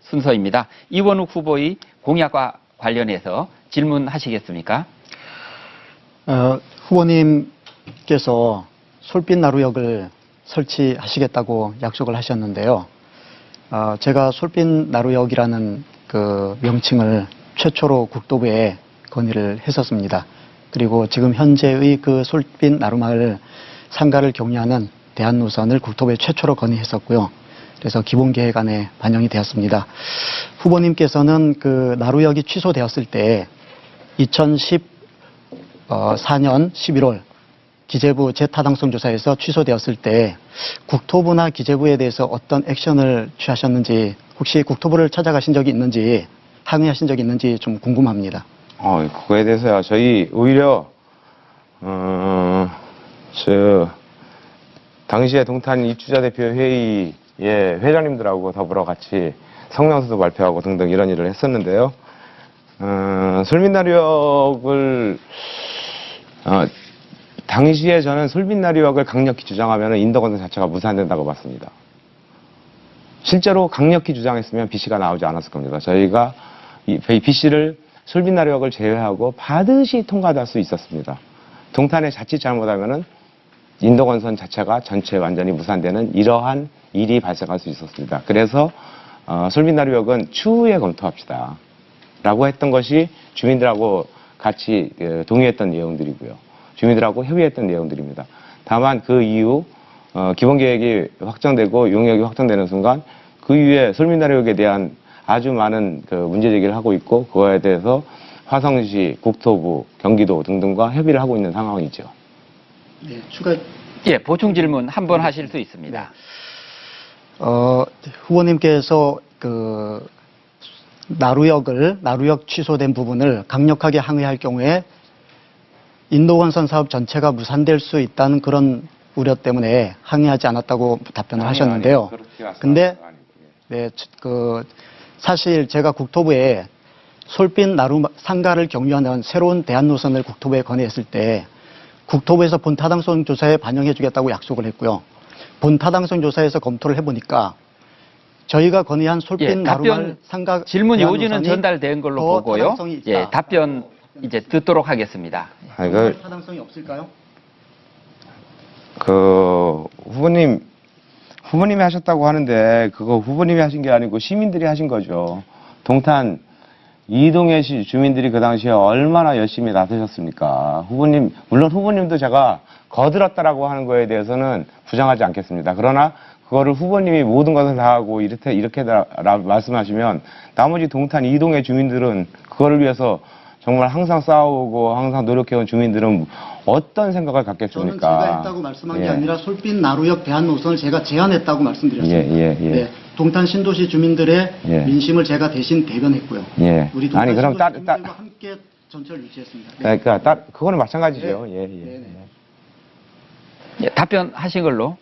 순서입니다. 이원욱 후보의 공약과 관련해서 질문하시겠습니까? 어, 후보님께서 솔빛 나루역을 설치하시겠다고 약속을 하셨는데요. 어, 제가 솔빛 나루역이라는 그 명칭을 최초로 국토부에 건의를 했었습니다. 그리고 지금 현재의 그 솔빛 나루마을 상가를 경유하는 대한노선을 국토부에 최초로 건의했었고요. 그래서 기본 계획안에 반영이 되었습니다. 후보님께서는 그 나루역이 취소되었을 때 2010 어, 4년 11월 기재부 재타당성 조사에서 취소되었을 때 국토부나 기재부에 대해서 어떤 액션을 취하셨는지 혹시 국토부를 찾아가신 적이 있는지 항의하신 적이 있는지 좀 궁금합니다. 어, 그거에 대해서요. 저희 오히려 어, 저 당시에 동탄 입주자 대표 회의 에 회장님들하고 더불어 같이 성명서도 발표하고 등등 이런 일을 했었는데요. 어, 솔빛나루역을 어, 당시에 저는 솔빛나루역을 강력히 주장하면 인덕원선 자체가 무산된다고 봤습니다. 실제로 강력히 주장했으면 BC가 나오지 않았을 겁니다. 저희가 이 BC를 솔빛나루역을 제외하고 반드시 통과할 수 있었습니다. 동탄에 자칫 잘못하면은 인도건선 자체가 전체 완전히 무산되는 이러한 일이 발생할 수 있었습니다. 그래서 어, 솔빛나루역은 추후에 검토합시다. 라고 했던 것이 주민들하고 같이 그, 동의했던 내용들이고요. 주민들하고 협의했던 내용들입니다. 다만 그 이후 어, 기본계획이 확정되고 용역이 확정되는 순간 그 이후에 솔빛나루역에 대한 아주 많은 그 문제 제기를 하고 있고 그거에 대해서 화성시, 국토부, 경기도 등등과 협의를 하고 있는 상황이죠. 네, 추가 예, 보충 질문 한 번 하실 수 있습니다. 어, 후보님께서 그 나루역을 나루역 취소된 부분을 강력하게 항의할 경우에 인도건선 사업 전체가 무산될 수 있다는 그런 우려 때문에 항의하지 않았다고 답변을 하셨는데요. 근데 네, 저- 그 사실 제가 국토부에 솔빛 나루 상가를 경유하는 새로운 대한 노선을 국토부에 건의했을 때 국토부에서 본 타당성 조사에 반영해 주겠다고 약속을 했고요. 본 타당성 조사에서 검토를 해보니까 저희가 건의한 솔빛 예, 나루말 답변 상가 질문 요지는 전달된 걸로 더 보고요. 예, 답변 이제 듣도록 하겠습니다. 아, 이거 타당성이 없을까요? 그 후보님 후보님이 하셨다고 하는데 그거 후보님이 하신 게 아니고 시민들이 하신 거죠. 동탄 이동의 시 주민들이 그 당시에 얼마나 열심히 나서셨습니까? 후보님 물론 후보님도 제가 거들었다라고 하는 거에 대해서는 부정하지 않겠습니다. 그러나 그거를 후보님이 모든 것을 다 하고 이렇게 이렇게 다 라- 말씀하시면 나머지 동탄 이동의 주민들은 그거를 위해서 정말 항상 싸우고 항상 노력해온 주민들은 어떤 생각을 저는 갖겠습니까? 제가 했다고 말씀한 게 예. 아니라 솔빛 나루역 대한 노선을 제가 제안했다고 말씀드렸습니다. 예, 예, 예. 네, 동탄 신도시 주민들의 예. 민심을 제가 대신 대변했고요. 예. 우리 동탄 아니, 그럼 신도시 따- 따- 주민들과 함께 전철 유지했습니다. 네. 그러니까 따, 그거는 마찬가지죠. 예, 예. 네, 네. 예, 답변하신 걸로